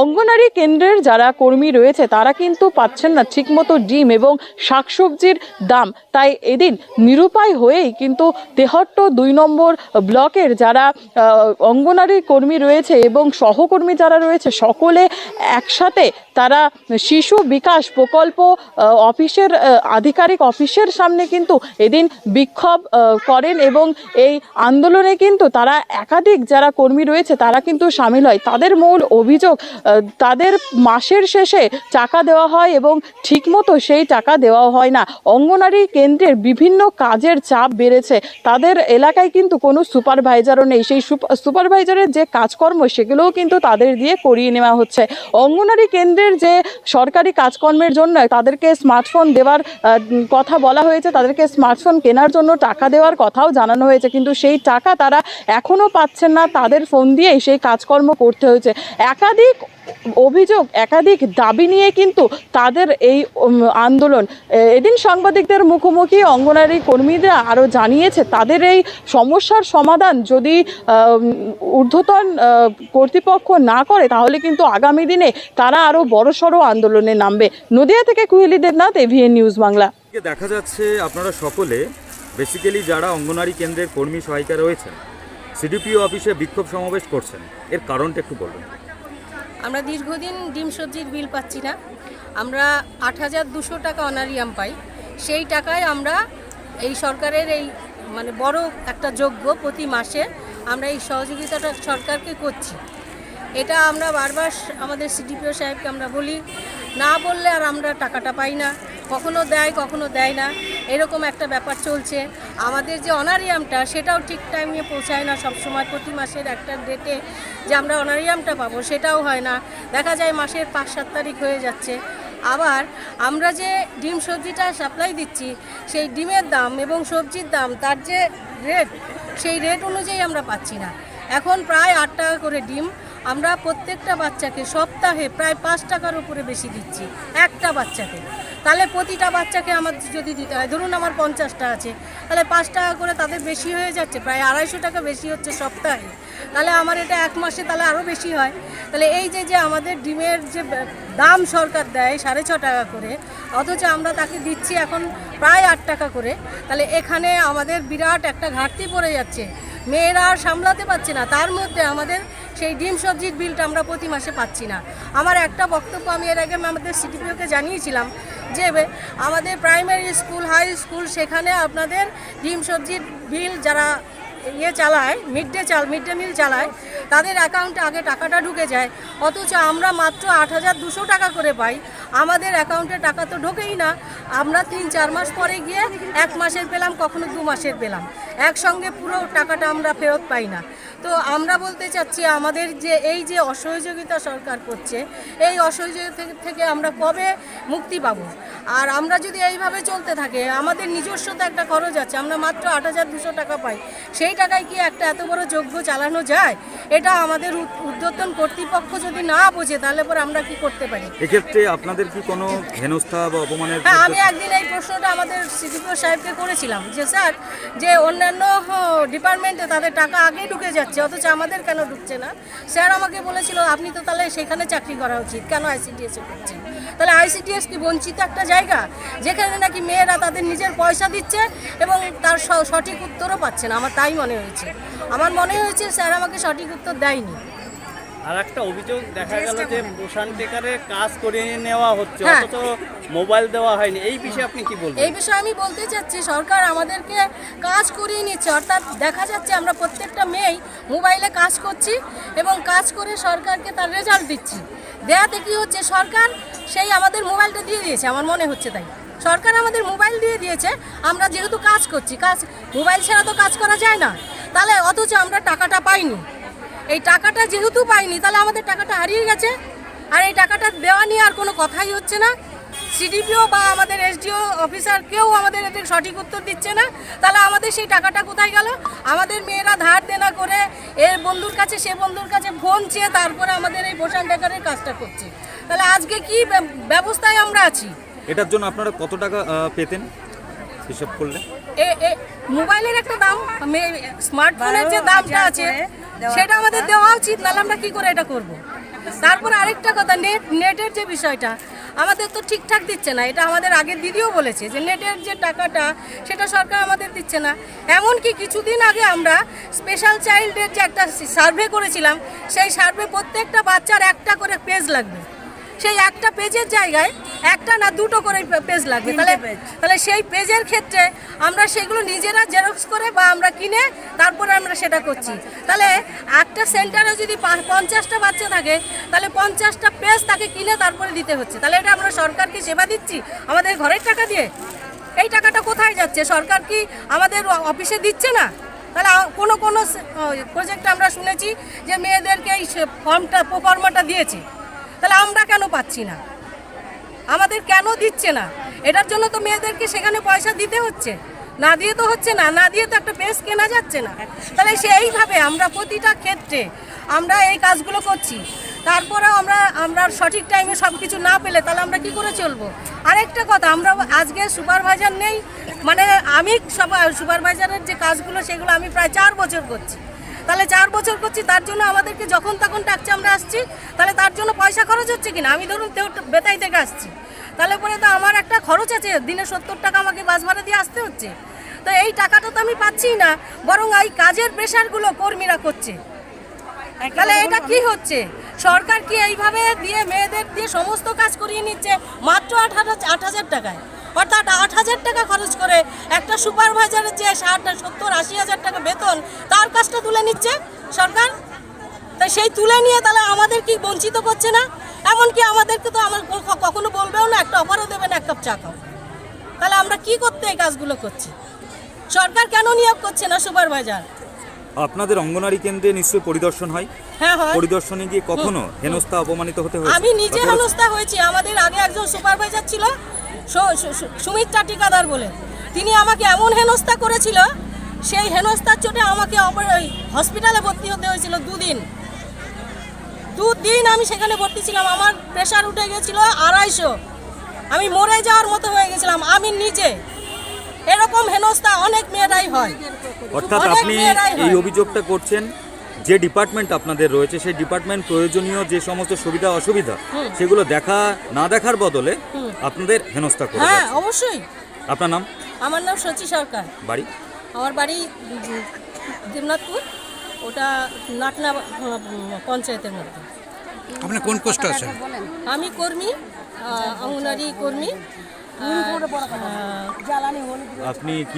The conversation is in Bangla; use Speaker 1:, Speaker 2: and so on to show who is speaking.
Speaker 1: অঙ্গনারী কেন্দ্রের যারা কর্মী রয়েছে, তারা কিন্তু পাচ্ছেন না ঠিকমতো ডিম এবং শাকসবজির দাম। তাই এদিন নিরুপায় হয়েই কিন্তু তেহট্ট দুই নম্বর ব্লকের যারা অঙ্গনারী কর্মী রয়েছে এবং সহকর্মী যারা রয়েছে, সকলে একসাথে তারা শিশু বিকাশ প্রকল্প অফিসের আধিকারিক অফিসের সামনে কিন্তু এদিন বিক্ষোভ করেন এবং এই আন্দোলনে কিন্তু তারা একাধিক যারা কর্মী রয়েছে, তারা কিন্তু সামিল হয়। তাদের মূল অভিযোগ তাদের মাসের শেষে টাকা দেওয়া হয় এবং ঠিকমতো সেই টাকা দেওয়া হয় না। অঙ্গনারী কেন্দ্রের বিভিন্ন কাজের চাপ বেড়েছে। তাদের এলাকায় কিন্তু কোনো সুপারভাইজারও নেই। সেই সুপ- সুপারভাইজারের যে কাজকর্ম, সেগুলোও কিন্তু তাদের দিয়ে করিয়ে নেওয়া হচ্ছে। অঙ্গনারী কেন্দ্রের যে সরকারি কাজকর্মের জন্য তাদেরকে স্মার্টফোন দেওয়ার কথা বলা হয়েছে, তাদেরকে স্মার্টফোন কেনার জন্য টাকা দেওয়ার কথাও জানানো হয়েছে। কিন্তু সেই টাকা তারা এখনও পাচ্ছেন না। তাদের ফোন দিয়েই সেই কাজকর্ম করতে হয়েছে। একাধিক অভিযোগ, একাধিক দাবি নিয়ে কিন্তু তাদের এই আন্দোলন। এদিন সাংবাদিকদের মুখোমুখি অঙ্গনারী কর্মীরা আরও জানিয়েছে, তাদের এই সমস্যার সমাধান যদি ঊর্ধ্বতন কর্তৃপক্ষ না করে, তাহলে কিন্তু আগামী দিনে তারা আরও বড়সড় আন্দোলনে নামবে। নদিয়া থেকে কুহেলি দেবনাথ, এভিএন নিউজ বাংলা।
Speaker 2: দেখা যাচ্ছে আপনারা সকলে বেসিক্যালি যারা অঙ্গনারী কেন্দ্রের কর্মী সহায়িকা রয়েছেন, সিডিপিও অফিসে বিক্ষোভ সমাবেশ করছেন। এর কারণটা একটু বলবেন
Speaker 3: আমরা দীর্ঘদিন ডিম সবজির বিল পাচ্ছি না। আমরা আট হাজার দুশো টাকা অনারিয়াম পাই। সেই টাকায় আমরা এই সরকারের এই মানে বড় একটা যোগ্য প্রতি মাসে আমরা এই সহযোগিতাটা সরকারকে করছি। এটা আমরা বারবার আমাদের সিডিপিও সাহেবকে আমরা বলি, না বললে আর আমরা টাকাটা পাই না। কখনো দেয় কখনো দেয় না। এরকম একটা ব্যাপার চলছে। আমাদের যে অনারিয়ামটা, সেটাও ঠিক টাইমে পৌঁছায় না সব সময় প্রতি মাসের একটা ডেটে যে আমরা অনারিয়ামটা পাবো, সেটাও হয় না। দেখা যায় মাসের পাঁচ, সাত তারিখ হয়ে যাচ্ছে। আবার আমরা যে ডিম সবজিটা সাপ্লাই দিচ্ছি, সেই ডিমের দাম এবং সবজির দাম, তার যে রেট সেই রেট অনুযায়ী আমরা পাচ্ছি না। এখন প্রায় আট টাকা করে ডিম আমরা প্রত্যেকটা বাচ্চাকে সপ্তাহে প্রায় পাঁচ টাকার উপরে বেশি দিচ্ছি, একটা বাচ্চাকে। তাহলে প্রতিটা বাচ্চাকে আমার যদি দিতে হয়, ধরুন আমার পঞ্চাশটা আছে, তাহলে পাঁচ টাকা করে তাদের বেশি হয়ে যাচ্ছে, প্রায় আড়াইশো টাকা বেশি হচ্ছে সপ্তাহে। তাহলে আমার এটা এক মাসে তাহলে আরও বেশি হয়। তাহলে এই যে যে আমাদের ডিমের যে দাম সরকার দেয় সাড়ে ছ টাকা করে, অথচ আমরা তাকে দিচ্ছি এখন প্রায় আট টাকা করে, তাহলে এখানে আমাদের বিরাট একটা ঘাটতি পড়ে যাচ্ছে। মেয়েরা আর সামলাতে পারছে না। তার মধ্যে আমাদের সেই ডিম সবজির বিলটা আমরা প্রতি মাসে পাচ্ছি না। আমার একটা বক্তব্য আমি এর আগে আমাদের সিটিপিওকে জানিয়েছিলাম যে আমাদের প্রাইমারি স্কুল হাই স্কুল সেখানে আপনাদের ডিম সবজির বিল যারা ইয়ে চালায় মিড ডে চাল মিড ডে মিল চালায়, তাদের অ্যাকাউন্টে আগে টাকাটা ঢুকে যায়। অথচ আমরা মাত্র আট হাজার দুশো টাকা করে পাই। আমাদের অ্যাকাউন্টে টাকা তো ঢোকেই না। আমরা তিন, চার মাস পরে গিয়ে এক মাসের পেলাম, কখনো দু মাসের পেলাম। একসঙ্গে পুরো টাকাটা আমরা ফেরত পাই না। তো আমরা বলতে চাচ্ছি আমাদের যে এই যে অসহযোগিতা সরকার করছে এই অসহযোগিতা থেকে- আমরা কবে মুক্তি পাবো? আর আমরা যদি এইভাবে চলতে থাকে আমাদের নিজস্ব তো একটা খরচ আছে আমরা মাত্র আট হাজার দুশো টাকা পাই সেই টাকায় কি একটা এত বড় যোগ্য চালানো যায়? এটা আমাদের উদ- ঊর্ধ্বতন কর্তৃপক্ষ যদি না বোঝে তাহলে পরে আমরা কি করতে পারি?
Speaker 2: এক্ষেত্রে আপনাদের কি কোনো হেনস্থা বা অপমানের
Speaker 3: হ্যাঁ আমি একদিন এই প্রশ্নটা আমাদের সিডিপিও সাহেবকে করেছিলাম যে স্যার যে অন্যান্য ডিপার্টমেন্টে তাদের টাকা আগেই ঢুকে যাচ্ছে। অথচ আমাদের কেন ঢুকছে না? স্যার আমাকে বলেছিল আপনি তো তাহলে সেখানে চাকরি করা উচিত কেন আইসিডিএসে করছেন তাহলে আইসিডিএস কি বঞ্চিত একটা জায়গা? যেখানে নাকি মেয়েরা তাদের নিজের পয়সা দিচ্ছে এবং তার সঠিক উত্তরও পাচ্ছে না আমার তাই মনে হয়েছে। আমার মনে হয়েছে স্যার আমাকে সঠিক উত্তর দেয়নি।
Speaker 4: আর একটা অভিযোগ দেখা গেল যে পোষণ কাজ করে নেওয়া হচ্ছে
Speaker 3: হ্যাঁ।
Speaker 4: অথচ মোবাইল দেওয়া হয়নি। এই বিষয়ে আপনি কি বলবেন?
Speaker 3: এই বিষয়ে আমি বলতে চাচ্ছি সরকার আমাদেরকে কাজ করিয়ে নিচ্ছে অর্থাৎ দেখা যাচ্ছে আমরা প্রত্যেকটা মেয়েই মোবাইলে কাজ করছি এবং কাজ করে সরকারকে তার রেজাল্ট দিচ্ছি। দেয়াতে কি হচ্ছে? সরকার সেই আমাদের মোবাইলটা দিয়ে দিয়েছে, আমার মনে হচ্ছে তাই। সরকার আমাদের মোবাইল দিয়ে দিয়েছে, আমরা যেহেতু কাজ করছি, কাজ, মোবাইল ছাড়া তো কাজ করা যায় না। তাহলে অথচ আমরা টাকাটা পাইনি। এই টাকাটা যেহেতু পাইনি, তাহলে আমাদের টাকাটা হারিয়ে গেছে। আর এই টাকাটা দেওয়া নিয়ে আর কোনো কথাই হচ্ছে না। সিডিপিও বা আমাদের এসডিও অফিসার কেউ আমাদের এদের সঠিক উত্তর দিচ্ছে না। তাহলে আমাদের সেই টাকাটা কোথায় গেল? আমাদের মেয়েরা ধার দেনা করে এর বন্ধুর কাছে সে বন্ধুর কাছে ফোন চেয়ে তারপরে আমাদের এই পোষণ ডেকারের কাজটা করছে। তাহলে আজকে কি ব্যবস্থায় আমরা আছি?
Speaker 2: এটার জন্য আপনারা কত টাকা পেতেন হিসাব করলে?
Speaker 3: এ এ মোবাইলের একটা দাম মে- স্মার্টফোনের যে দামটা আছে সেটা আমাদের দেওয়া উচিত নাহলে আমরা কি করে এটা করব? তারপরে আরেকটা কথা নেট নেটের যে বিষয়টা আমাদের তো ঠিকঠাক দিচ্ছে না। এটা আমাদের আগের দিদিও বলেছে যে নেটের যে টাকাটা, সেটা সরকার আমাদের দিচ্ছে না। এমনকি কিছুদিন আগে আমরা স্পেশাল চাইল্ডের যে একটা সার্ভে করেছিলাম, সেই সার্ভে প্রত্যেকটা বাচ্চার একটা করে পেজ লাগবে। সেই একটা পেজের জায়গায় একটা না দুটো করে পেজ লাগবে। তাহলে তাহলে সেই পেজের ক্ষেত্রে আমরা সেগুলো নিজেরা জেরক্স করে বা আমরা কিনে তারপরে আমরা সেটা করছি। তাহলে একটা সেন্টারে যদি পঞ্চাশটা বাচ্চা থাকে তাহলে পঞ্চাশটা পেজ তাকে কিনে তারপরে দিতে হচ্ছে। তাহলে এটা আমরা সরকারকে সেবা দিচ্ছি আমাদের ঘরের টাকা দিয়ে? এই টাকাটা কোথায় যাচ্ছে? সরকার কি আমাদের অফিসে দিচ্ছে না? তাহলে কোনো কোনো প্রজেক্টে আমরা শুনেছি যে মেয়েদেরকে এই সে- ফর্মটা প্রফর্মাটা দিয়েছে। তাহলে আমরা কেন পাচ্ছি না? আমাদের কেন দিচ্ছে না? এটার জন্য তো মেয়েদেরকে সেখানে পয়সা দিতে হচ্ছে। না দিয়ে তো হচ্ছে না না দিয়ে তো একটা পেস কেনা যাচ্ছে না। তাহলে সেইভাবে আমরা প্রতিটা ক্ষেত্রে আমরা এই কাজগুলো করছি। তারপরে আমরা আমরা সঠিক টাইমে সব কিছু না পেলে তাহলে আমরা কি করে চলবো? আরেকটা কথা, আমরা আজকে সুপারভাইজার নেই। মানে আমি সুপারভাইজারের যে কাজগুলো, সেগুলো আমি প্রায় চার বছর করছি। তাহলে চার বছর করছি, তার জন্য আমাদেরকে যখন তখন ডাকছে আমরা আসছি। তাহলে তার জন্য পয়সা খরচ হচ্ছে কিনা? আমি ধরুন বেতাই থেকে আসছি। তাহলে পরে তো আমার একটা খরচ আছে, দিনে সত্তর টাকা আমাকে বাস ভাড়া দিয়ে আসতে হচ্ছে। তো এই টাকাটা তো আমি পাচ্ছি না, বরং এই কাজের প্রেশারগুলো কর্মীরা করছে। তাহলে এটা কি হচ্ছে? সরকার কি এইভাবে দিয়ে মেয়েদের দিয়ে সমস্ত কাজ করিয়ে নিচ্ছে, মাত্র আট হাজার আট হাজার টাকায়? অর্থাৎ আট হাজার টাকা খরচ করে একটা সুপারভাইজারের যে ষাট, সত্তর, আশি হাজার বেতন তার কাজটা তুলে নিচ্ছে সরকার। তাই সেই তুলে নিয়ে তাহলে আমাদের কি বঞ্চিত করছে না? এমনকি আমাদেরকে তো আমার কখনো বলবেও না একটা অফারও দেবে না এক কাপ চা খাও। তাহলে আমরা কি করতে এই কাজগুলো করছি? সরকার কেন নিয়োগ করছে না সুপারভাইজার?
Speaker 2: আপনাদের অঙ্গনারী কেন্দ্রে নিশ্চয়ই পরিদর্শন হয়?
Speaker 3: হ্যাঁ হয়।
Speaker 2: পরিদর্শনে গিয়ে কখনো হেনস্থা অপমানিত হতে হয়েছে?
Speaker 3: আমি নিজে হেনস্থা হয়েছি। আমাদের আগে একজন সুপারভাইজার ছিল সুমিত্রা টিকাদার বলে। তিনি আমাকে এমন হেনস্থা করেছিল সেই হেনস্থার চোটে আমাকে হসপিটালে ভর্তি হতে হয়েছিল দুদিন। দুদিন আমি সেখানে ভর্তি ছিলাম। আমার প্রেশার উঠে গেছিল আড়াইশো। আমি মরে যাওয়ার মতো হয়ে গেছিলাম আমি নিজে। এরকম হেনস্থা অনেক মেয়েরাই হয়।
Speaker 2: অর্থাৎ আপনি এই অভিযোগটা করছেন যে ডিপার্টমেন্ট আপনাদের রয়েছে সেই ডিপার্টমেন্ট প্রয়োজনীয় যে সমস্ত সুবিধা অসুবিধা সেগুলো দেখা না দেখার বদলে আপনাদের হেনস্থা করে
Speaker 3: হ্যাঁ অবশ্যই।
Speaker 2: আপনার নাম?
Speaker 3: আমার নাম সচি সরকার।
Speaker 2: বাড়ি?
Speaker 3: আমার বাড়ি দেবনাথপুর। ওটা নাটনা পঞ্চায়েতের মধ্যে।
Speaker 5: আপনি কোন পোস্টে আছেন?
Speaker 3: আমি কর্মী অঙ্গনারী কর্মী।
Speaker 2: আপনি কি